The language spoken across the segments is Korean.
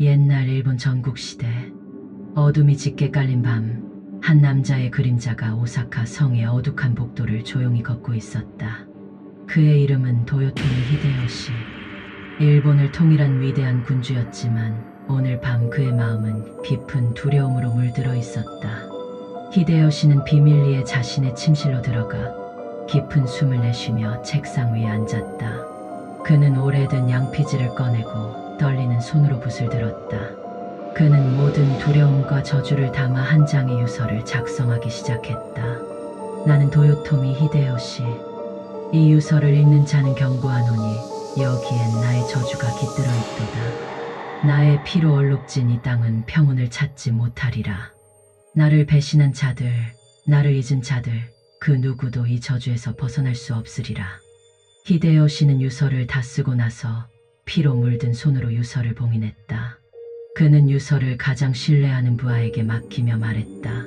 옛날 일본 전국시대 어둠이 짙게 깔린 밤 한 남자의 그림자가 오사카 성의 어둑한 복도를 조용히 걷고 있었다. 그의 이름은 도요토미 히데요시. 일본을 통일한 위대한 군주였지만 오늘 밤 그의 마음은 깊은 두려움으로 물들어 있었다. 히데요시는 비밀리에 자신의 침실로 들어가 깊은 숨을 내쉬며 책상 위에 앉았다. 그는 오래된 양피지를 꺼내고 떨리는 손으로 붓을 들었다. 그는 모든 두려움과 저주를 담아 한 장의 유서를 작성하기 시작했다. 나는 도요토미 히데요시. 이 유서를 읽는 자는 경고하노니 여기엔 나의 저주가 깃들어 있도다. 나의 피로 얼룩진 이 땅은 평온을 찾지 못하리라. 나를 배신한 자들, 나를 잊은 자들, 그 누구도 이 저주에서 벗어날 수 없으리라. 히데요시는 유서를 다 쓰고 나서 피로 물든 손으로 유서를 봉인했다. 그는 유서를 가장 신뢰하는 부하에게 맡기며 말했다.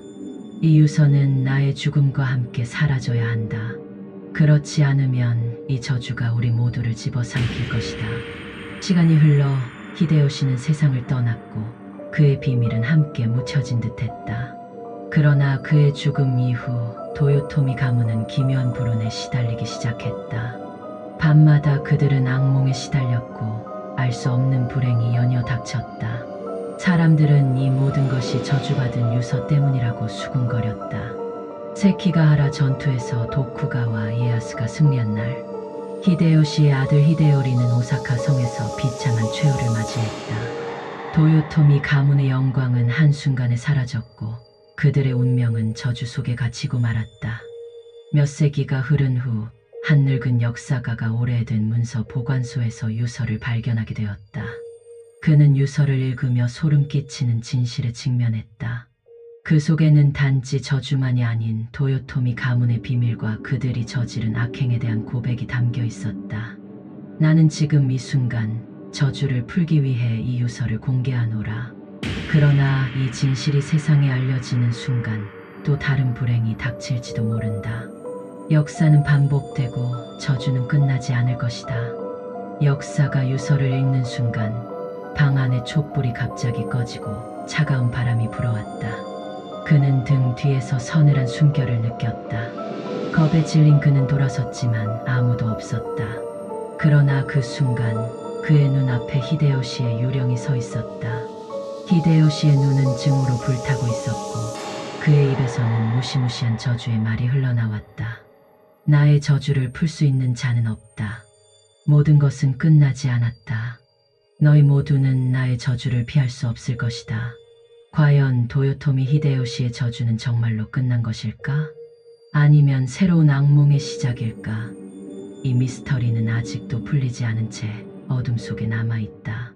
이 유서는 나의 죽음과 함께 사라져야 한다. 그렇지 않으면 이 저주가 우리 모두를 집어삼킬 것이다. 시간이 흘러 히데요시는 세상을 떠났고 그의 비밀은 함께 묻혀진 듯했다. 그러나 그의 죽음 이후 도요토미 가문은 기묘한 불운에 시달리기 시작했다. 밤마다 그들은 악몽에 시달렸고 알 수 없는 불행이 연이어 닥쳤다. 사람들은 이 모든 것이 저주받은 유서 때문이라고 수군거렸다. 세키가하라 전투에서 도쿠가와 이에야스가 승리한 날 히데요시의 아들 히데요리는 오사카 성에서 비참한 최후를 맞이했다. 도요토미 가문의 영광은 한순간에 사라졌고 그들의 운명은 저주 속에 갇히고 말았다. 몇 세기가 흐른 후 한 늙은 역사가가 오래된 문서 보관소에서 유서를 발견하게 되었다. 그는 유서를 읽으며 소름 끼치는 진실에 직면했다. 그 속에는 단지 저주만이 아닌 도요토미 가문의 비밀과 그들이 저지른 악행에 대한 고백이 담겨 있었다. 나는 지금 이 순간 저주를 풀기 위해 이 유서를 공개하노라. 그러나 이 진실이 세상에 알려지는 순간 또 다른 불행이 닥칠지도 모른다. 역사는 반복되고 저주는 끝나지 않을 것이다. 역사가 유서를 읽는 순간 방 안의 촛불이 갑자기 꺼지고 차가운 바람이 불어왔다. 그는 등 뒤에서 서늘한 숨결을 느꼈다. 겁에 질린 그는 돌아섰지만 아무도 없었다. 그러나 그 순간 그의 눈앞에 히데요시의 유령이 서 있었다. 히데요시의 눈은 증오로 불타고 있었고 그의 입에서는 무시무시한 저주의 말이 흘러나왔다. 나의 저주를 풀 수 있는 자는 없다. 모든 것은 끝나지 않았다. 너희 모두는 나의 저주를 피할 수 없을 것이다. 과연 도요토미 히데요시의 저주는 정말로 끝난 것일까? 아니면 새로운 악몽의 시작일까? 이 미스터리는 아직도 풀리지 않은 채 어둠 속에 남아있다.